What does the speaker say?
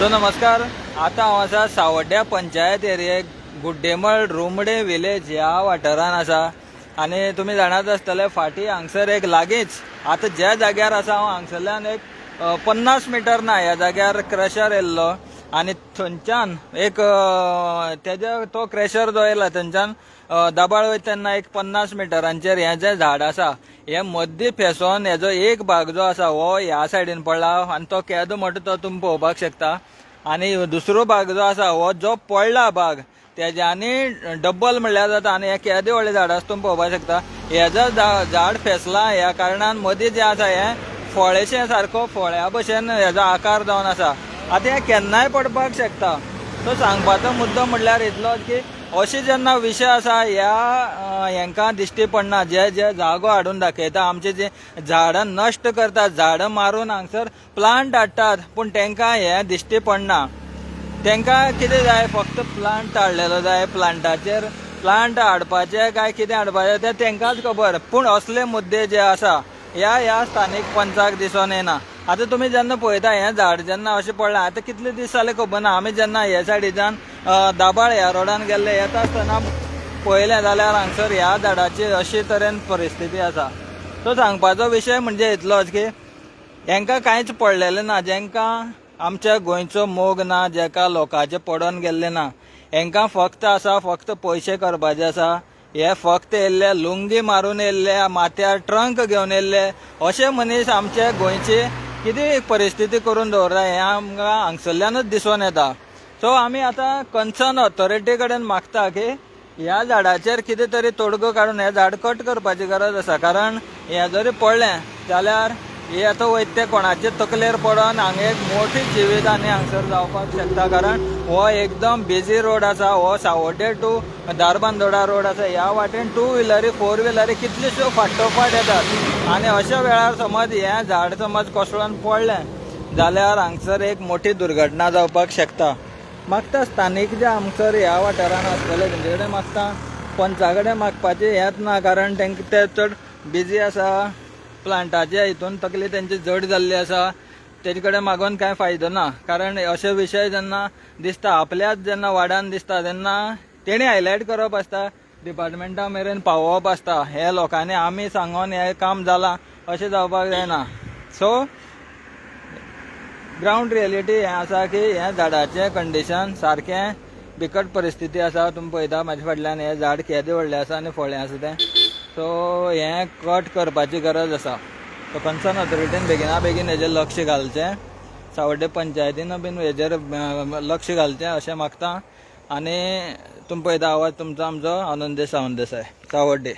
So नमस्कार आता हांव आसा सावड्ड्या पंचायत एरियेक गुड्डेमळ रोमडे विलेज ह्या वाठारान आसा. आनी तुमी जाणात आसतले फाटीं हांगसर एक लागींच. आतां ज्या जाग्यार आसा हांव हांगसरल्यान एक पन्नास मिटर ना ह्या जाग्यार क्रशर येयल्लो आनी थंयच्यान एक त्याच्या तो क्रॅशर जो येयला थंयच्यान अ, दाबाळ वयता तेन्ना एक पन्नास मिटरांचेर हें जें झाड आसा हें मद्दी फेसोन हेजो एक भाग जो आसा हो ह्या सायडीन पडला आनी तो केदो म्हणटा तो तुमी पळोवपाक शकता. आनी दुसरो भाग जो आसा हो जो पडला भाग तेज्यानी डब्बल म्हणल्यार जाता आनी हे केदे व्हडले झाड आसा तुमी पळोवपाक शकता. हेजो झा- झाड फेसला ह्या कारणान मदीं जें आसा हें फळेशें सारको फळ्या भशेन हेजो आकार जावन आसा आतां हें केन्नाय पडपाक शकता. तो सांगपाचो मुद्दो म्हणल्यार इतलोच की अशे जेन्ना विशय आसा ह्या हेंकां दिश्टी पडना. जे जे जागो हाडून दाखयता आमचे जे झाडां नश्ट करतात झाडां मारून हांगसर प्लांट हाडटात पूण तांकां हें दिश्टी पडना. तांकां कितें जाय फक्त प्लांट हाडलेलो जाय प्लांटाचेर प्लांट हाडपाचे काय कितें हाडपाचें तें तांकांच खबर. पूण असले मुद्दे जे आसा ह्या ह्या स्थानीक पंचाक दिसून येना. आतां तुमी जेन्ना पळयता हें झाड जेन्ना अशें पडलां आतां कितले दीस जाले खबर ना आमी जेन्ना हे सायडीच्यान दाबाळ ह्या रोडान गेल्ले येता आसतना पळयलें जाल्यार हांगसर ह्या झाडाची अशे तरेन परिस्थिती आसा. सो सांगपाचो विशय म्हणजे इतलोच की हेंकां कांयच पडलेलें ना जेंकां आमच्या गोंयचो मोग ना जेका लोकांचे पडोन गेल्ले ना हेंकां फक्त आसा फक्त पयशे करपाचे आसा. हे फक्त येल्ले लुंगी मारून येल्ले माथ्यार ट्रंक घेवन येयल्ले अशे मनीस आमचे गोंयचे कितें परिस्थिती करून दवरता हें आमकां हांगसरल्यानूच दिसून येता. सो आमी आतां कन्सर्न हो ऑथॉरिटी कडेन मागता की ह्या झाडाचेर कितें तरी तोडगो काडून हें झाड कट करपाची गरज आसा. कारण हें जरी पडलें जाल्यार हे आतां वयता ते कोणाचे तकलेर पडोन हांगा एक मोठी जिवीत आनी हांगसर जावपाक शकता. कारण हो एकदम बिजी रोड आसा हो सावड्डे टू दारबांदोडा रोड आसा ह्या वाटेन टू व्हिलरी फोर व्हिलरी कितल्योश्यो फाटोफाट येतात. आनी अशा वेळार समज हें झाड समज कोसळून पडलें जाल्यार हांगसर एक मोठी दुर्घटना जावपाक शकता. मागता स्थानीक जे हांगसर ह्या वाठारान आसतले तेंचे कडेन मागता पंचा कडेन मागपाचें हेंच ना कारण तेंकां ते चड बिजी आसा प्लांटाच्या हितून तकली तेंची जड जाल्ली आसा तेजे कडेन मागोन कांय फायदो ना? कारण अशे विशय जेन्ना दिसता आपल्याच जेन्ना वाडान दिसता तेन्ना तेणी हायलायट करप आसता डिपार्टमेंटा मेरेन पावोवप आसता हे लोकांनी आमी सांगोन हें काम जालां अशें जावपाक जायना सो ग्रावंड रियलिटी हें आसा की हें झाडाचें कंडिशन सारकें बिकट परिस्थिती आसा तुमी पळयता म्हाज्या फाटल्यान हें झाड केदें व्हडलें आसा आनी फळें आसा तें. सो हें कट करपाची गरज आसा तो कन्सर्न ऑथॉरिटीन बेगिना बेगीन हेजेर लक्ष घालचें. सावड्डे पंचायतीन बीन हेजेर लक्ष घालचें अशें मागता. आनी तुमी पळयता आवाज तुमचो आमचो आनंद सावंत देसाय सावड्डे.